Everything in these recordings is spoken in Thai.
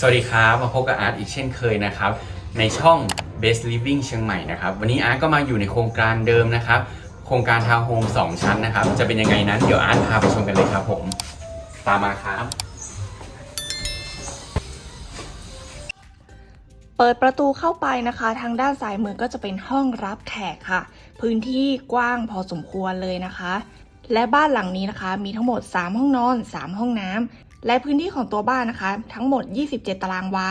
สวัสดีครับมาพบกับอาร์ตอีกเช่นเคยนะครับ ในช่อง Best Living เชียงใหม่นะครับ วันนี้อาร์ตก็มาอยู่ในโครงการเดิมนะครับ โครงการทาวน์โฮม2 ชั้นนะครับ จะเป็นยังไงนั้นเดี๋ยวอาร์ตพาไปชมกันเลยครับผม ตามมาครับ เปิดประตูเข้าไปนะคะ ทางด้านซ้ายมือก็จะเป็นห้องรับแขกค่ะ พื้นที่กว้างพอสมควรเลยนะคะและบ้านหลังนี้นะคะมีทั้งหมด 3 ห้องนอน 3 ห้องน้ำ และพื้นที่ของตัวบ้านนะคะ ทั้งหมด 27 ตารางวา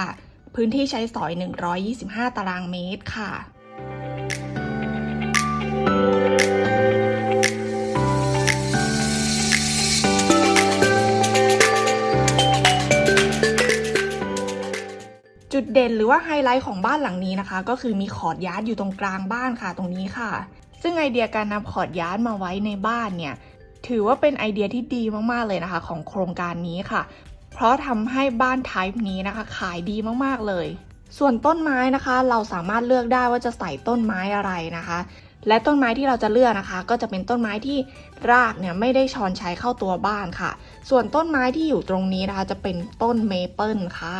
พื้นที่ใช้สอย 125 ตารางเมตรค่ะจุดเด่นหรือว่าไฮไลท์ของบ้านหลังนี้นะคะ ก็คือมีคอดยาร์ดอยู่ตรงกลางบ้านค่ะตรงนี้ค่ะ ซึ่งไอเดียการนำคอดยาร์ดมาไว้ในบ้านเนี่ย ถือว่าเป็นไอเดียที่ดีมากๆเลยนะคะของโครงการนี้ค่ะ เพราะทำให้บ้านไทป์นี้นะคะ ขายดีมากๆเลย ส่วนต้นไม้นะคะ เราสามารถเลือกได้ว่าจะใส่ต้นไม้อะไรนะคะ และต้นไม้ที่เราจะเลือกนะคะ ก็จะเป็นต้นไม้ที่รากเนี่ยไม่ได้ชอนใชัยเข้าตัวบ้านค่ะ ส่วนต้นไม้ที่อยู่ตรงนี้นะคะ จะเป็นต้นเมเปิลค่ะ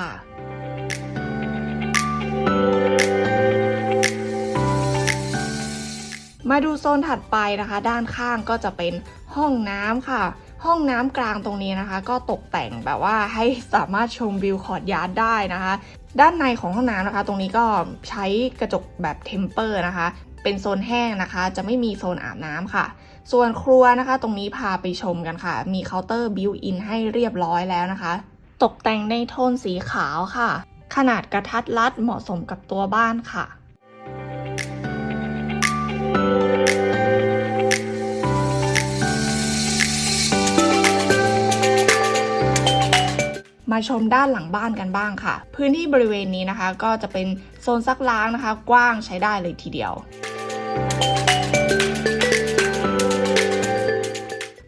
มาดูโซนถัดไปนะคะ ด้านข้างก็จะเป็นห้องน้ำค่ะ ห้องน้ำกลางตรงนี้นะคะ ก็ตกแต่งแบบว่าให้สามารถชมวิวคอร์ดยาร์ดได้นะคะ ด้านในของห้องน้ำนะคะ ตรงนี้ก็ใช้กระจกแบบเทมเปอร์นะคะ เป็นโซนแห้งนะคะ จะไม่มีโซนอาบน้ำค่ะ ส่วนครัวนะคะ ตรงนี้พาไปชมกันค่ะ มีเคาน์เตอร์บิวอินให้เรียบร้อยแล้วนะคะ ตกแต่งในโทนสีขาวค่ะ ขนาดกระทัดรัดเหมาะสมกับตัวบ้านค่ะ มาชมด้านหลังบ้านกันบ้างค่ะ พื้นที่บริเวณนี้นะคะ ก็จะเป็นโซนซักล้างนะคะ กว้างใช้ได้เลยทีเดียว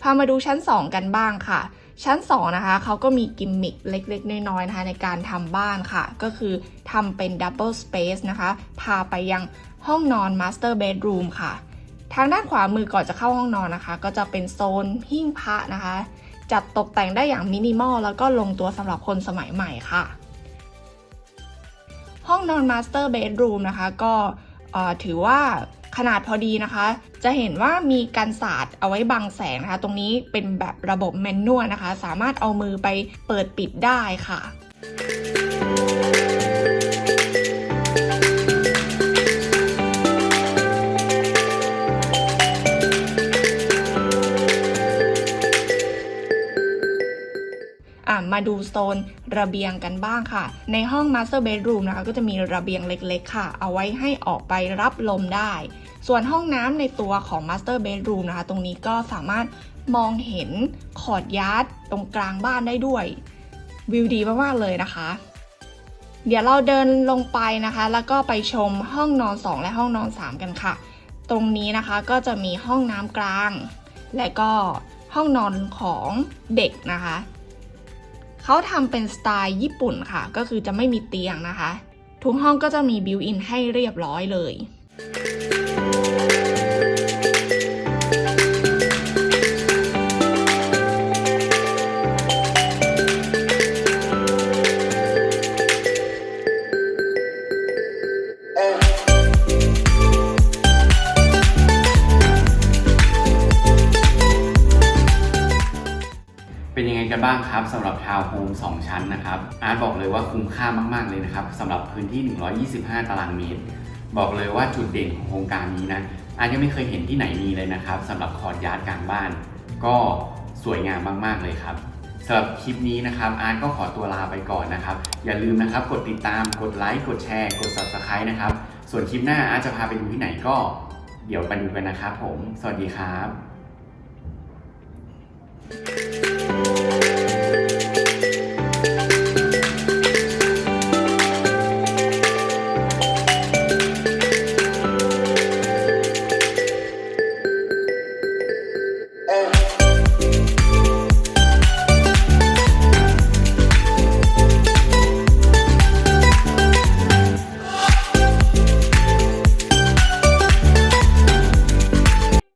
พามาดูชั้น 2 กันบ้างค่ะ ชั้น 2 นะคะเขาก็มีกิมมิคเล็กๆ น้อยๆนะคะในการทำบ้านค่ะ ก็คือทำเป็นดับเบิลสเปซนะคะ พาไปยังห้องนอนมาสเตอร์เบดรูมค่ะ ทางด้านขวามือก่อนจะเข้าห้องนอนนะคะ ก็จะเป็นโซนหิ้งพระนะคะ จัดตกแต่งได้อย่างมินิมอลแล้วก็ลงตัวสำหรับคนสมัยใหม่ค่ะ ห้องนอนมาสเตอร์เบดรูมนะคะ ก็ถือว่าขนาดพอดีนะคะ จะเห็นว่ามีการศาสตร์เอาไว้บังแสงนะคะ ตรงนี้เป็นแบบระบบแมนนวลนะคะ สามารถเอามือไปเปิดปิดได้ค่ะ มาดูโซนระเบียงกันบ้างค่ะ ในห้อง Master Bedroom นะคะก็จะมีระเบียงเล็กๆค่ะ เอาไว้ให้ออกไปรับลมได้ ส่วนห้องน้ำในตัวของ Master Bedroom นะคะ ตรงนี้ก็สามารถมองเห็นขอดยาร์ดตรงกลางบ้านได้ด้วย วิวดีมากๆเลยนะคะ เดี๋ยวเราเดินลงไปนะคะ แล้วก็ไปชมห้องนอน 2 และห้องนอน 3 กันค่ะ ตรงนี้นะคะก็จะมีห้องน้ำกลาง และก็ห้องนอนของเด็กนะคะ เขาทำเป็นสไตล์ญี่ปุ่นค่ะ ก็คือจะไม่มีเตียงนะคะ ทุกห้องก็จะมีบิวอินให้เรียบร้อยเลย บ้างครับสำหรับทาวน์โฮม2 ชั้นนะครับอาร์ตบอกเลยว่าคุ้มค่ามากๆเลยนะครับสำหรับพื้นที่ 125 ตารางเมตร บอกเลยว่าจุดเด่นของโครงการนี้นะอาร์ตยังไม่เคยเห็นที่ไหนมีเลยนะครับสำหรับคอร์ดยาร์ดกลางบ้าน ก็สวยงามมากๆเลยครับสำหรับคลิปนี้นะครับอาร์ตก็ขอตัวลาไปก่อนนะครับ อย่าลืมนะครับกดติดตามกดไลค์กดแชร์กด subscribe นะครับส่วนคลิปหน้าอาร์ตจะพาไปดูที่ไหนก็ เดี๋ยวไปดูกันนะครับผม สวัสดีครับ